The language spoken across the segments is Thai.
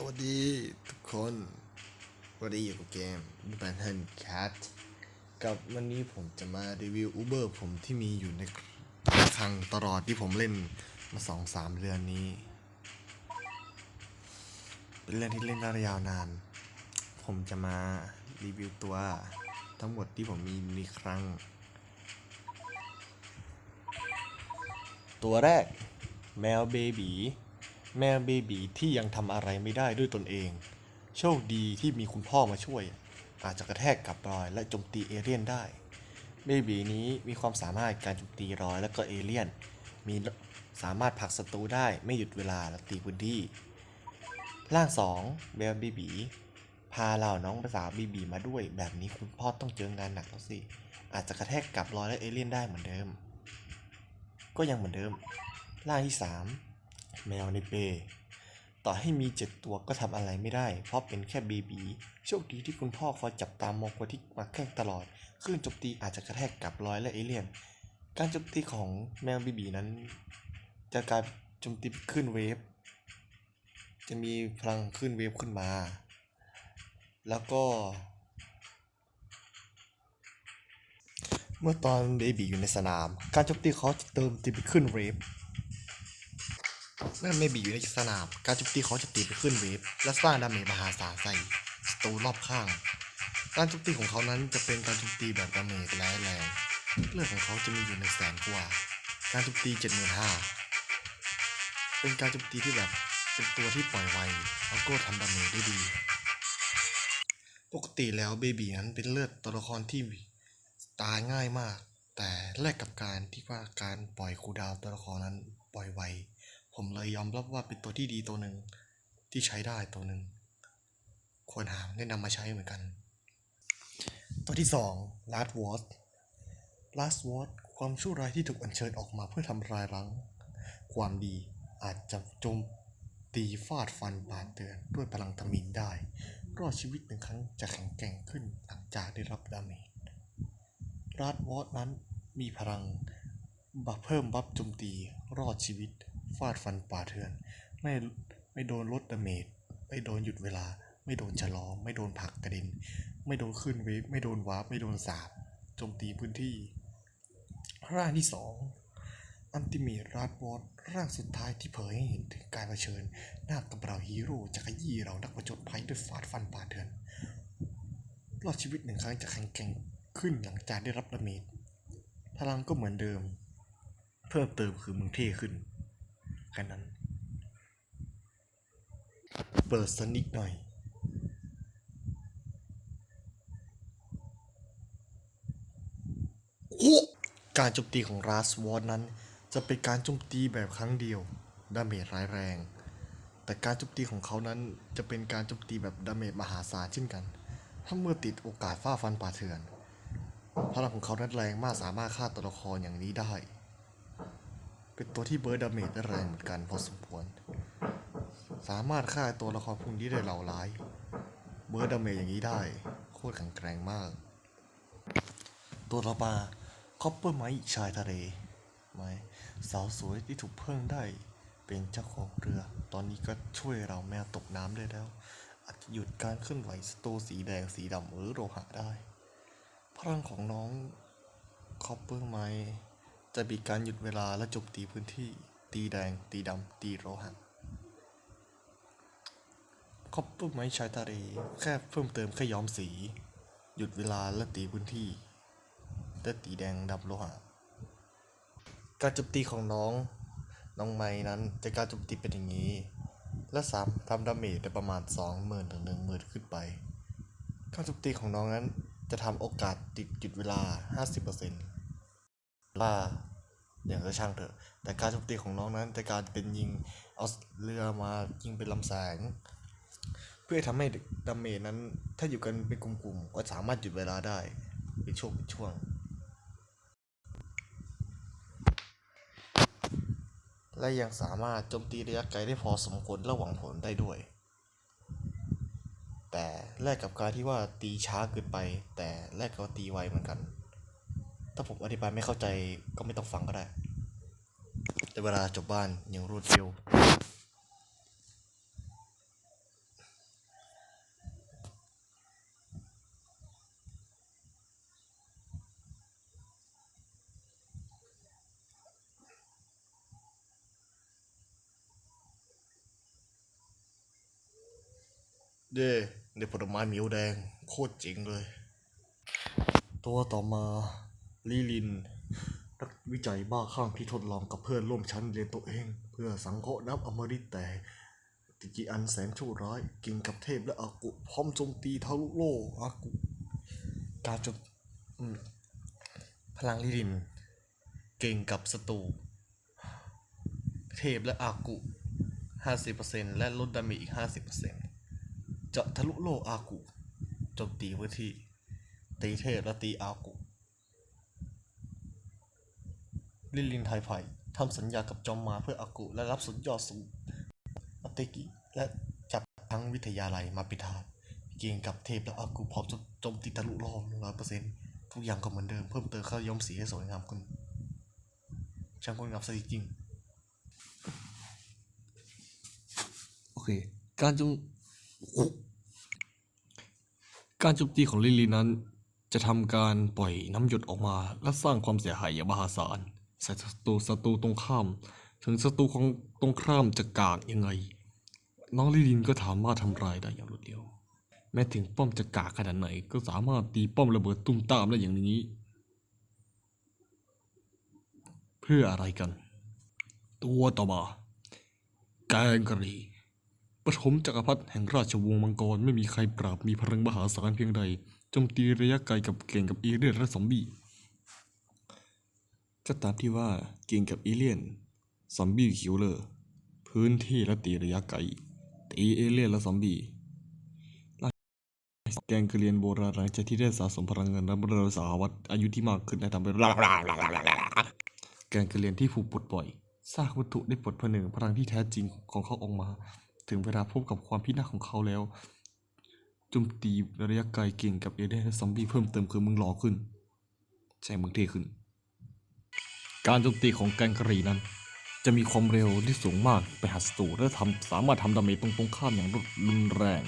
สวัสดีทุกคนวันนี้อยู่กับเกม b a n t e n Cat กับวันนี้ผมจะมารีวิว Uber ผมที่มีอยู่ในครั้งตลอดที่ผมเล่นมาสองสามเดือนนี้ เป็นเรื่องที่เล่นได้ยาวนาน ผมจะมารีวิวตัวทั้งหมดที่ผมมีในครั้ง ตัวแรกแมวเบบี แมวเบบีที่ยังทำอะไรไม่ได้ด้วยตนเอง โชคดีที่มีคุณพ่อมาช่วย อาจจะกระแทกกับรอยและโจมตีเอเลี่ยนได้ เบบีนี้มีความสามารถการโจมตีรอยและก็เอเลี่ยน มีสามารถผลักศัตรูได้ไม่หยุดเวลาและตีพื้นที่ร่างสองแมวเบบีพาเหล่าน้องภาษาบีบีมาด้วย แบบนี้คุณพ่อต้องเจองานหนักแล้วสิ อาจจะกระแทกกับรอยและเอเลี่ยนได้เหมือนเดิม ก็ยังเหมือนเดิม ร่างที่ 3 แมวในเปต่อให้มีเจ็ดตัวก็ทำอะไรไม่ได้ เพราะเป็นแค่เบบีโชคดีที่คุณพ่อคอยจับตามมองคนที่มาแกล้งตลอดคลื่นโจมตีอาจจะกระแทกกับรอยและเอเลี่ยน การโจมตีของแมวเบบีนั้น จะกลายโจมตีขึ้นเวฟ จะมีพลังขึ้นเวฟขึ้นมา แล้วก็ เมื่อตอนเบบีอยู่ในสนาม การโจมตีเขาจะเติมตีไปขึ้นเวฟ เมื่อเบบีอยู่ในสนาม การโจมตีเขาจะตีไปขึ้นเวฟ และสร้างดาเมจมหาศาลใส่ศัตรูรอบข้าง การโจมตีของเขานั้นจะเป็นการโจมตีแบบดาเมจร้ายแรง เลือดของเขาจะมีอยู่ในแสนกว่า การโจมตีเจ็ดหมื่นห้าเป็นการโจมตีที่แบบเป็นตัวที่ปล่อยไวแล้วก็ทำดาเมจได้ดี ปกติแล้วเบบีนั้นเป็นเลือดตัวละครที่ตายง่ายมาก แต่แลกกับการที่ว่าการปล่อยคูดาวตัวละครนั้นปล่อยไว ผมเลยยอมรับว่าเป็นตัวที่ดีตัวหนึ่งที่ใช้ได้ตัวหนึ่งควรหาแนะนำมาใช้เหมือนกัน ตัวที่2 Last Word Last Word ความชั่วร้ายที่ถูกอัญเชิญออกมาเพื่อทำลายล้างความดีอาจจะโจมตีฟาดฟันบาดเตือนด้วยพลังทมินได้ รอดชีวิตหนึ่งครั้งจะแข็งแกร่งขึ้นหลังจากได้รับดาเมจราดวอตนั้นมีพลังบัฟเพิ่มบัฟโจมตีรอดชีวิต ฟาดฟันป่าเถื่อน ไม่ไม่โดนลดดาเมจไม่โดนหยุดเวลา ไม่โดนชะลอไม่โดนผลักกระเด็น ไม่โดนขึ้นเวฟไม่โดนวาร์ปไม่โดนสาบโจมตีพื้นที่ ร่างที่สองอันติเมตราดวอตร่างสุดท้ายที่เผยให้เห็นถึงการเผชิญหน้ากับเราฮีโร่จะขยี้เรานักผจญภัยด้วยฟาดฟันป่าเถื่อนรอดชีวิตหนึ่งครั้งจะแข็งแกร่งขึ้นหลังจากได้รับดาเมจพลังก็เหมือนเดิม เพิ่มเติมคือมึงเท่ขึ้น แค่นั้น เปิดสนิกหน่อย การโจมตีของราสวอร์นั้น จะเป็นการโจมตีแบบครั้งเดียวดาเมจร้ายแรง แต่การโจมตีของเขานั้นจะเป็นการโจมตีแบบดาเมจมหาศาลเช่นกัน ถ้าเมื่อติดโอกาสฟ้าฟันป่าเถื่อนพลังของเขานั้นแรงมากสามารถฆ่าตัวละครอย่างนี้ได้ เป็นตัวที่เบิร์ดดาเมจได้แรงเหมือนกันพอสมควร สามารถฆ่าตัวละครพวกนี้ได้เหล่าร้าย เบิร์ดดาเมจอย่างนี้ได้ โคตรแข็งแกร่งมาก ตัวต่อมาคอปเปอร์ไมชายทะเลไม้สาวสวยที่ถูกเพิ่งได้เป็นเจ้าของเรือ ตอนนี้ก็ช่วยเราแมวตกน้ำได้แล้ว อาจจะหยุดการเคลื่อนไหวสตสีแดงสีดำหรือโลหะได้ พลังของน้องคอปเปอร์ไม จะมีการหยุดเวลาและจมตีพื้นที่ตีแดง ตีดำ ตีโลหะคอปเปอร์ไมชายทะเลแค่เพิ่มเติมแค่ย้อมสี หยุดเวลาและตีพื้นที่และตีแดงดำโลหะการจมตีของน้อง น้องไม้นั้นจะการจมตีเป็นอย่างนี้ และสามทำดาเมจได้ประมาณ 20,000ถึง10,000 ขึ้นไป การจมตีของน้องนั้นจะทำโอกาสติดหยุดเวลา 50% ล่าอย่างก็ช่างเถอะ แต่การโจมตีของน้องนั้นจะการเป็นยิงเอาเรือมายิงเป็นลำแสง เพื่อทำให้ดาเมจนั้น ถ้าอยู่กันเป็นกลุ่มๆก็สามารถหยุดเวลาได้เป็นช่วงเป็นช่วง และยังสามารถโจมตีระยะไกลได้พอสมควรและหวังผลได้ด้วย แต่แลกกับการที่ว่าตีช้าเกินไป แต่แลกกับตีไวเหมือนกัน ถ้าผมอธิบายไม่เข้าใจก็ไม่ต้องฟังก็ได้ แต่เวลาจบบ้านยังรูดเดียวเด้ได้ผลไม้มิวแดง โคตรจริงเลย ตัวต่อมา ลิลิน นักวิจัยบ้าคลั่งที่ทดลองกับเพื่อนร่วมชั้นเรียนตัวเอง เพื่อสังเคราะห์นับอมฤตแต่ติกิอันแสนชั่วร้ายกินกับเทพและอากุ พร้อมโจมตีทะลุโลกอากุ การจมอืมพลังลิลิน เก่งกับศัตรูเทพและอากุ 50%และลดดาเมจอีก 50%เจะทะลุโลกอากุโจมตีพื้นที่ ตีเทพและตีอากุ ลิลินไทยไผ่ทำสัญญากับจอมมาเพื่ออากุและรับสุดยอดสูงอัตเตกิและจับทั้งวิทยาลัยมาปิดทาเก่งกับเทพและอากุพร้อมจะโจมตีทะลุโลกร้อยเปอร์เซ็นต์ทุกอย่างก็เหมือนเดิมเพิ่มเติมข้าย้อมสีให้สวยงามขึ้นช่างงดงามซะจริงโอเค การโจมการโจมตีของลิลีนั้น จะทำการปล่อยน้ำหยดออกมา และสร้างความเสียหายอย่างมหาศาล ใส่ศัตรูศัตรูตรงข้าม ถึงศัตรูของตรงข้ามจะกากยังไง น้องลิลินก็สามารถทำลายได้อย่างรวดเร็ว แม้ถึงป้อมจะกากขนาดไหน ก็สามารถตีป้อมระเบิดตุ้มตามได้อย่างนี้ เพื่ออะไรกัน ตัวต่อมา แกงกะหรี่ปฐมจักรพรรดิแห่งราชวงศ์มังกรไม่มีใครปราบมีพลังมหาศาลเพียงใดโจมตีระยะไกลกับเก่งกับเอเลียนและซอมบี้ ก็ตามที่ว่าเก่งกับเอเลียน ซอมบี้คิวเลอร์ พื้นที่และตีระยะไกล ตีเอเลียนและซอมบี้แกงกะเรียนโบราณหลังจากที่ได้สะสมพลังเงินและบรรสาวัตอายุที่มากขึ้นได้ทำให้แกนกระเรียนที่ถูกปลดปล่อยซากวัตถุได้ปลดผนึกพลังที่แท้จริงของเขาออกมา ถึงเวลาพบกับความพินาศของเขาแล้วโจมตีระยะไกลเก่งกับเอเดนและซอมบี้เพิ่มเติมคือมึงหล่อขึ้น ใช่มึงเท่ขึ้น การโจมตีของแกนกะหรี่นั้น จะมีความเร็วที่สูงมากไปหาศัตรูและทำสามารถทำดาเมจตรงตรงข้ามอย่างรุนแรง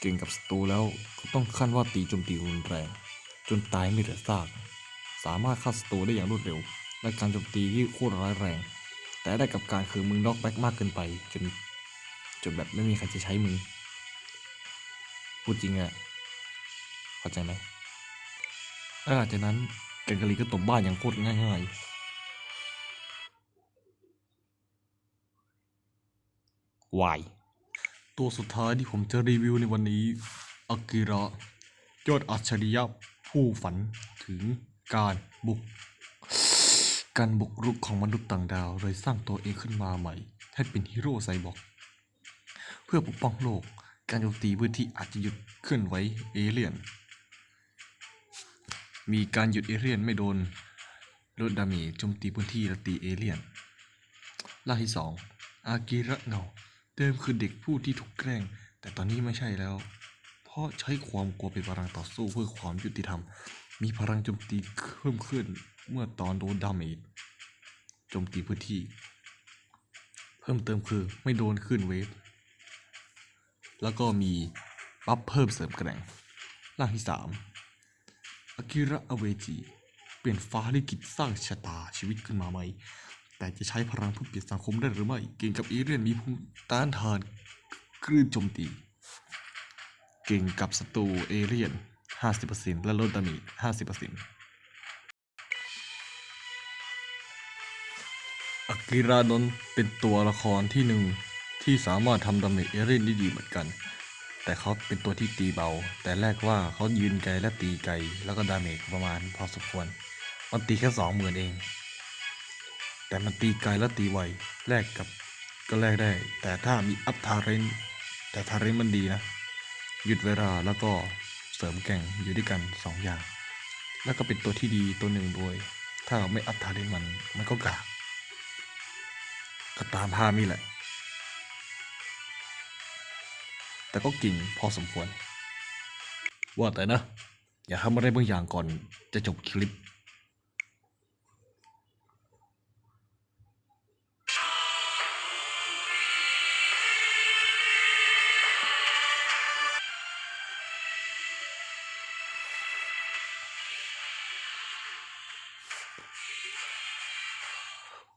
เก่งกับศัตรูแล้วก็ต้องขั้นว่าตีโจมตีรุนแรง จนตายไม่เหลือซาก สามารถฆ่าศัตรูได้อย่างรวดเร็ว และการโจมตีที่โคตรร้ายแรง แต่ได้กับการคือมึงน็อกแบ็กมากเกินไป จนจนแบบไม่มีใครจะใช้มึงพูดจริงอะเข้าใจไหมแล้วหลังจากนั้น แกงกะหรี่ก็ตบบ้านอย่างโคตรง่ายๆวายตัวสุดท้ายที่ผมจะรีวิวในวันนี้อากิระยอดอัจฉริยะผู้ฝันถึงการบุก การบุกรุกของมนุษย์ต่างดาวโดยสร้างตัวเองขึ้นมาใหม่ ให้เป็นฮีโร่ไซบอร์กเพื่อปกป้องโลก การโจมตีพื้นที่อาจจะหยุดเคลื่อนไหวเอเลี่ยน มีการหยุดเอเลี่ยนไม่โดนลดดาเมจโจมตีพื้นที่และตีเอเลี่ยนล่าที่สองอากิระเงาเดิมคือเด็กผู้ที่ถูกแกล้ง แต่ตอนนี้ไม่ใช่แล้ว เพราะใช้ความกลัวเป็นพลังต่อสู้เพื่อความยุติธรรม มีพลังโจมตีเพิ่มขึ้นเมื่อตอนโดนดาเมจโจมตีพื้นที่ เพิ่มเติมคือไม่โดนขึ้นเวฟแล้วก็มีบัฟเพิ่มเสริมแกร่งร่างที่สาม อากิระอเวจิเปลี่ยนฟ้าลิขิตสร้างชะตาชีวิตขึ้นมาใหม แต่จะใช้พลังเพื่อเปลี่ยนสังคมได้หรือไม่ เก่งกับเอเรียนมีภูมิต้านทานคลื่นโจมตี เก่งกับศัตรูเอเรียน 50%และลดดาเมจ50%อากิรานนท์เป็นตัวละครที่หนึ่งที่สามารถทำดาเมจเอเรียนได้ดีเหมือนกัน แต่เขาเป็นตัวที่ตีเบา แต่แรกว่าเขายืนไกลและตีไกล แล้วก็ดาเมจประมาณพอสมควร มันตีแค่สองหมื่นเอง แต่มันตีไกลและตีไว แลกกับก็แลกได้ แต่ถ้ามีอัพทาเรนแต่ทาเรนมันดีนะ หยุดเวลาแล้วก็เสริมแก่งอยู่ด้วยกันสองอย่าง แล้วก็เป็นตัวที่ดีตัวหนึ่งด้วย ถ้าไม่อัพทาเรนมันมันก็กากก็ตามภาพนี่แหละ แต่ก็กิ่งพอสมควร ว่าแต่นะ อย่าทำอะไรบางอย่างก่อนจะจบคลิป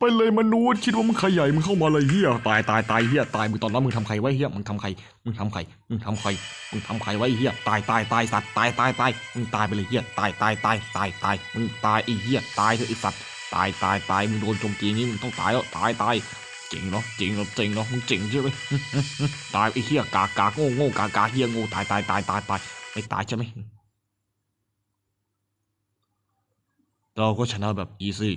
ไปเลยมนุษย์คิดว่ามึงใครใหญ่มึงเข้ามาเลยเฮียตายตายตายเฮียตายมึงตอนนั้นมึงทำใครไว้เฮียมึงทำใครมึงทำใครมึงทำใครมึงทำใครไว้เฮียตายตายตายสัตว์ตายตายตายมึงตายไปเลยเฮียตายตายตายตายตายมึงตายไอ้เฮียตายเถอะไอ้สัตว์ตายตายตายมึงโดนโจมตีงี้มึงต้องตายแล้วตายตายเจ๋งเนาะเจ๋งเนาะเจ๋งเนาะมึงเจ๋งใช่ไหมตายไอ้เฮียกากาโง่โง่กากาเฮียโง่ตายตายตายตายตายไม่ตายใช่ไหมเราก็ชนะแบบอีซี่